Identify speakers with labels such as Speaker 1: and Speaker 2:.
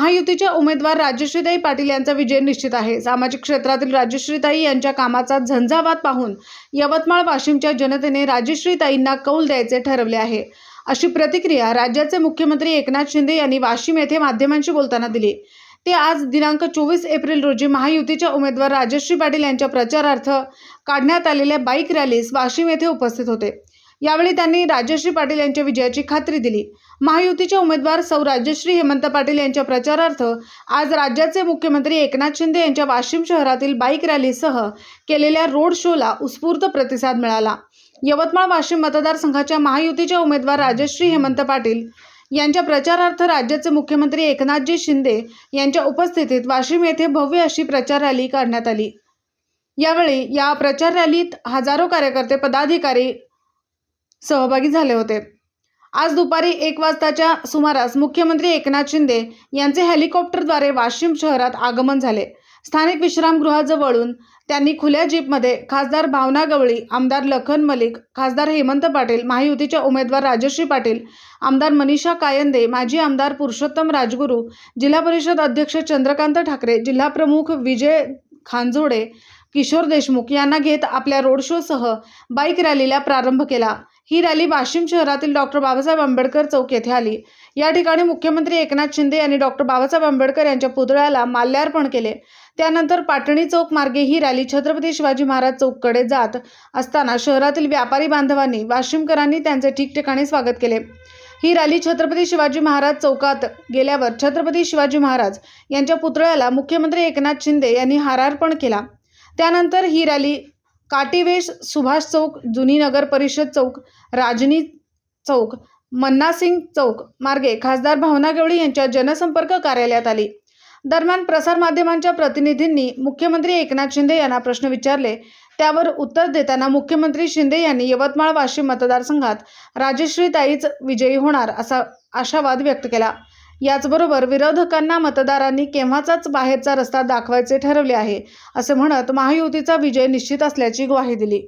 Speaker 1: महायुतीच्या उमेदवार राजश्रीताई पाटील यांचा विजय निश्चित आहे. सामाजिक क्षेत्रातील राजश्रीताई यांच्या कामाचा झंझावात पाहून यवतमाळ वाशिमच्या जनतेने राजश्रीताईंना कौल द्यायचे ठरवले आहे. अशी प्रतिक्रिया राज्याचे मुख्यमंत्री एकनाथ शिंदे यांनी वाशिम येथे माध्यमांशी बोलताना दिली. ते आज दिनांक चोवीस एप्रिल रोजी महायुतीच्या उमेदवार राजश्री पाटील यांच्या प्रचारार्थ काढण्यात आलेल्या बाईक रॅलीस वाशिम येथे उपस्थित होते. यावेळी त्यांनी राजश्री पाटील यांच्या विजयाची खात्री दिली. महायुतीच्या उमेदवार सौ. राजश्री हेमंत पाटील यांच्या प्रचारार्थ आज राज्याचे मुख्यमंत्री एकनाथ शिंदे यांच्या वाशिम शहरातील बाईक रॅलीसह केलेल्या रोड शोला उत्स्फूर्त प्रतिसाद मिळाला. यवतमाळ वाशिम मतदारसंघाच्या महायुतीच्या उमेदवार राजश्री हेमंत पाटील यांच्या प्रचारार्थ राज्याचे मुख्यमंत्री एकनाथजी शिंदे यांच्या उपस्थितीत वाशिम येथे भव्य अशी प्रचार रॅली काढण्यात आली. यावेळी या प्रचार रॅलीत हजारो कार्यकर्ते पदाधिकारी सहभागी झाले होते. आज दुपारी एक वाजताच्या सुमारास मुख्यमंत्री एकनाथ शिंदे यांचे हेलिकॉप्टरद्वारे वाशिम शहरात आगमन झाले. स्थानिक विश्रामगृहाजवळून त्यांनी खुल्या जीपमध्ये खासदार भावना गवळी आमदार लखन मलिक खासदार हेमंत पाटील महायुतीच्या उमेदवार राजश्री पाटील आमदार मनीषा कायंदे माजी आमदार पुरुषोत्तम राजगुरू जिल्हा परिषद अध्यक्ष चंद्रकांत ठाकरे जिल्हा प्रमुख विजय खांजोडे किशोर देशमुख यांना घेत आपल्या रोड शोसह बाईक रॅलीला प्रारंभ केला. ही रॅली वाशिम शहरातील डॉक्टर बाबासाहेब आंबेडकर चौक येथे आली. या ठिकाणी मुख्यमंत्री एकनाथ शिंदे यांनी डॉक्टर बाबासाहेब आंबेडकर यांच्या पुतळ्याला माल्यार्पण केले. त्यानंतर पाटणी चौक मार्गे ही रॅली छत्रपती शिवाजी महाराज चौककडे जात असताना शहरातील व्यापारी बांधवांनी वाशिमकरांनी त्यांचे ठिकठिकाणी स्वागत केले. ही रॅली छत्रपती शिवाजी महाराज चौकात गेल्यावर छत्रपती शिवाजी महाराज यांच्या पुतळ्याला मुख्यमंत्री एकनाथ शिंदे यांनी हारार्पण केला. त्यानंतर ही रॅली काटीवेश सुभाष चौक जुनी नगर परिषद चौक राजनी चौक मन्नासिंग चौक मार्गे खासदार भावना गवळी यांच्या जनसंपर्क कार्यालयात आली. दरम्यान प्रसारमाध्यमांच्या प्रतिनिधींनी मुख्यमंत्री एकनाथ शिंदे यांना प्रश्न विचारले. त्यावर उत्तर देताना मुख्यमंत्री शिंदे यांनी यवतमाळ वाशिम मतदारसंघात राजश्रीताईच विजयी होणार असा आशावाद व्यक्त केला. याचबरोबर विरोधकांना मतदारांनी केव्हाचाच बाहेरचा रस्ता दाखवायचे ठरवले आहे असे म्हणत महायुतीचा विजय निश्चित असल्याची ग्वाही दिली.